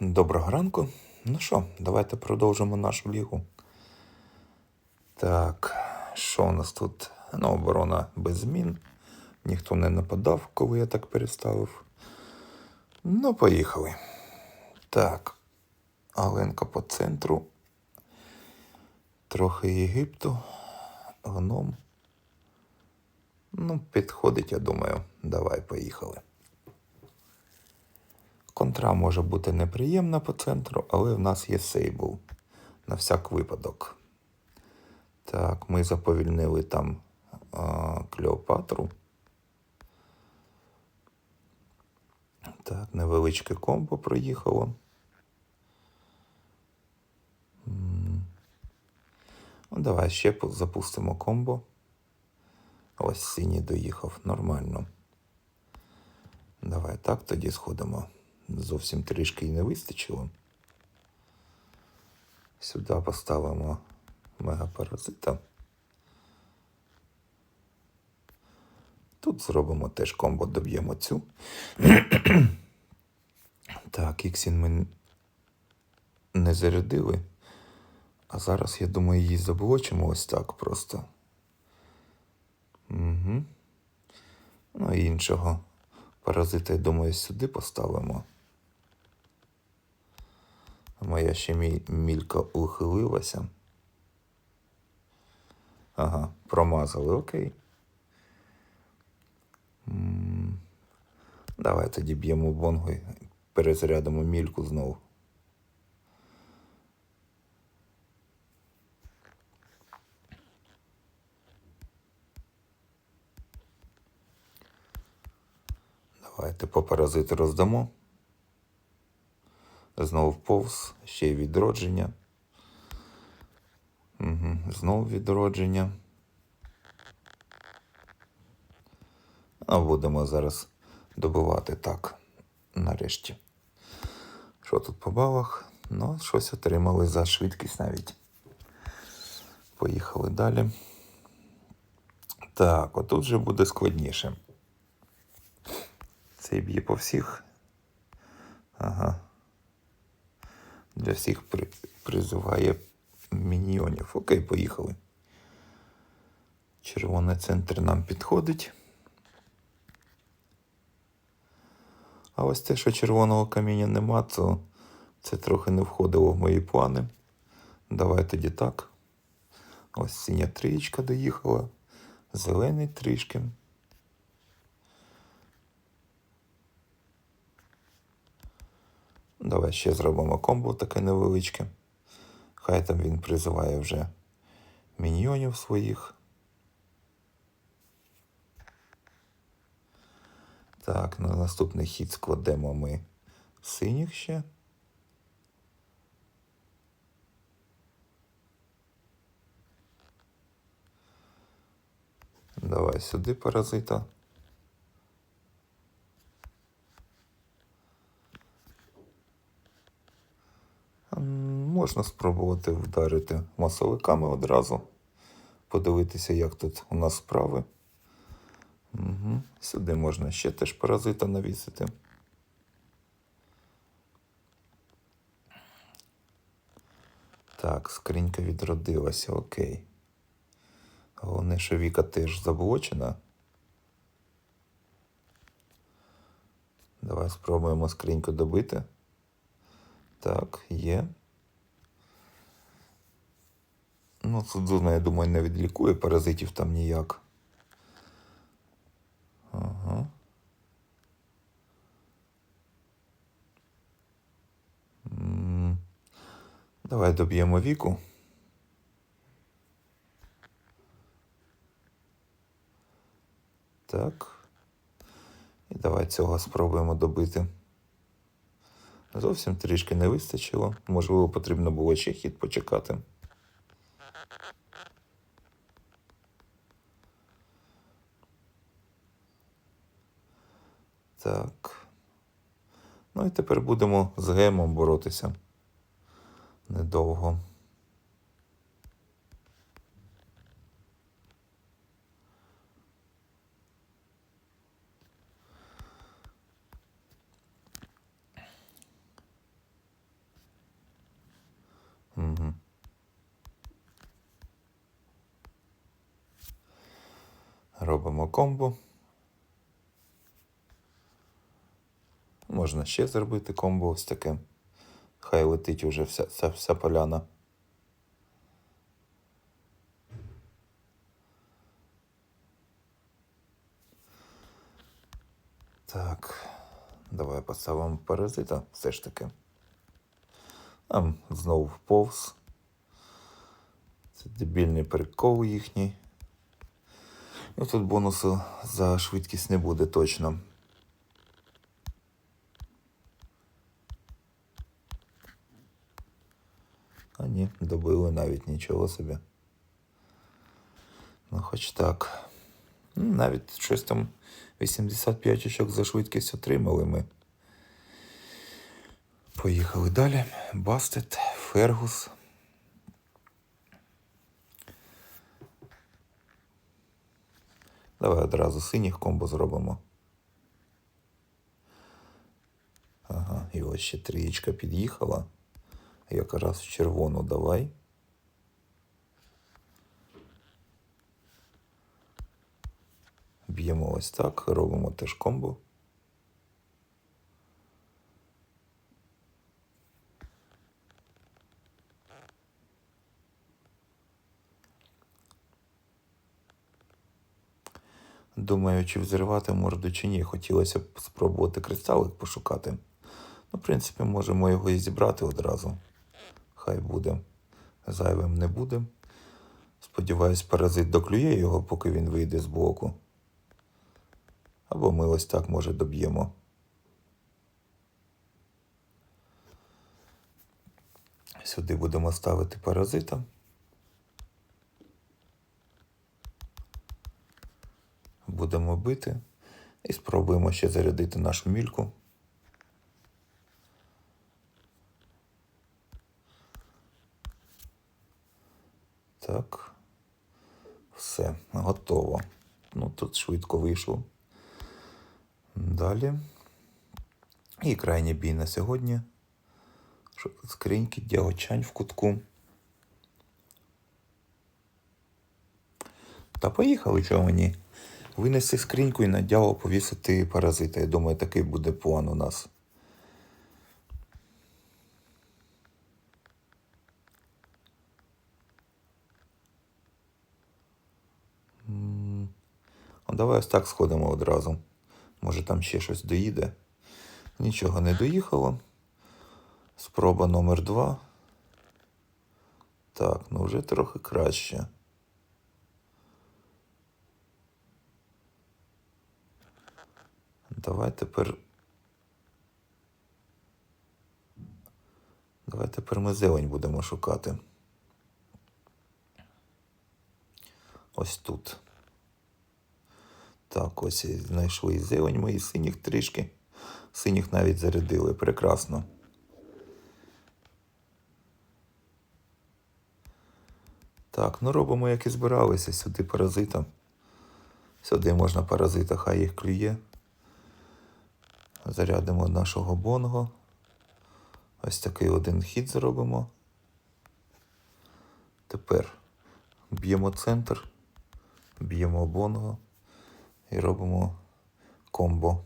Доброго ранку. Ну що, давайте продовжимо нашу лігу. Так, що у нас тут? Ну, оборона без змін. Ніхто не нападав, коли я так переставив. Ну, поїхали. Так. Аленка по центру. Трохи Єгипту. Гном. Ну, підходить, я думаю. Давай, поїхали. Контра може бути неприємна по центру, але в нас є сейбл на всяк випадок. Так, ми заповільнили там а, Клеопатру. Так, невеличке комбо проїхало. Ну, давай ще запустимо комбо. Ось синій доїхав, нормально. Давай так тоді сходимо. Зовсім трішки і не вистачило. Сюди поставимо мегапаразита. Тут зробимо теж комбо, доб'ємо цю. так, іксін ми не зарядили. А зараз, я думаю, її заблочимо ось так просто. Угу. Ну і іншого паразита, я думаю, сюди поставимо. Моя ще мій мілька ухилилася. Ага, промазали, окей. Давай тоді б'ємо бонгу і перезарядимо мільку знову. Давайте по паразиту роздамо. Знову повз, ще й відродження. Угу. Знову відродження. А будемо зараз добивати так. Нарешті. Що тут по балах? Ну, щось отримали за швидкість навіть. Поїхали далі. Так, отут вже буде складніше. Цей б'є по всіх. Ага. Для всіх при... призиває міньйонів. Окей, поїхали. Червоний центр нам підходить. А ось те, що червоного каміння нема, то це трохи не входило в мої плани. Давай тоді так. Ось синя трієчка доїхала. Зелений трішки. Давай ще зробимо комбо таке невеличке. Хай там він призиває вже міньйонів своїх. Так, на наступний хід складемо ми синіх ще. Давай сюди паразита. Можна спробувати вдарити масовиками одразу. Подивитися, як тут у нас справи. Угу. Сюди можна ще теж паразита навісити. Так, скринька відродилася, окей. Головне, що Віка теж заблочена. Давай спробуємо скриньку добити. Так, є. Ну, Судзуна, я думаю, не відлікує паразитів там ніяк. Ага. Давай доб'ємо віку. Так. І давай цього спробуємо добити. Зовсім трішки не вистачило. Можливо, потрібно було ще хід почекати. Так. Ну і тепер будемо з гемом боротися. Недовго. Робимо комбо. Можна ще зробити комбо ось таке. Хай летить уже вся, вся, вся поляна. Так, давай поставимо паразита все ж таки. Там знову вповз. Це дебільний прикол їхній. Ну тут бонусу за швидкість не буде точно. А ні, добили навіть нічого собі. Ну, хоч так. Ну, Навіть щось там 85 очок за швидкість отримали ми. Поїхали далі. Бастет, Фергус. Давай одразу синіх комбо зробимо. Ага, і ось ще трієчка під'їхала. Якраз в червону давай. Б'ємо ось так, робимо теж комбо. Думаю, чи взривати морду чи ні. Хотілося б спробувати кристалик пошукати. Ну, в принципі, можемо його і зібрати одразу. Хай буде. Зайвим не буде. Сподіваюсь, паразит доклює його, поки він вийде з блоку. Або ми ось так, може, доб'ємо. Сюди будемо ставити паразита. Будемо бити і спробуємо ще зарядити нашу мільку. Так. Все, готово. Ну, тут швидко вийшло. Далі. І крайній бій на сьогодні. Що скриньки, дягочань в кутку. Та поїхали, чого мені. Винести скриньку і на дяло повісити паразита. Я думаю, такий буде план у нас. Давай ось так сходимо одразу. Може там ще щось доїде. Нічого не доїхало. Спроба номер два. Так, ну вже трохи краще. Давай тепер. Давай тепер ми зелень будемо шукати. Ось тут. Так, ось знайшли і зелень і синіх трішки. Синіх навіть зарядили. Прекрасно. Так, ну робимо, як і збиралися. Сюди паразита. Сюди можна паразита, хай їх клює. Зарядимо нашого бонго. Ось такий один хід зробимо. Тепер б'ємо центр, б'ємо бонго і робимо комбо.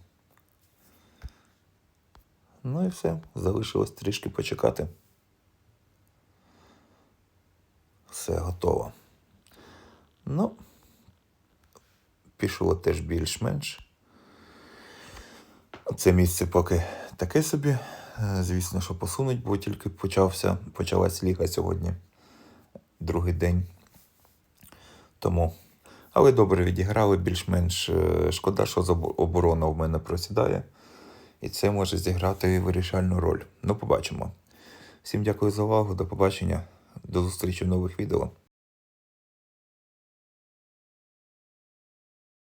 Ну і все. Залишилось трішки почекати. Все готово. Ну, пішло теж більш-менш. Це місце поки таке собі. Е, Звісно, що посунуть, бо тільки почався, почалась ліга сьогодні, другий день. Тому. Але добре відіграли, більш-менш е, шкода, що оборона в мене просідає. І це може зіграти вирішальну роль. Ну, побачимо. Всім дякую за увагу, до побачення, до зустрічі в нових відео.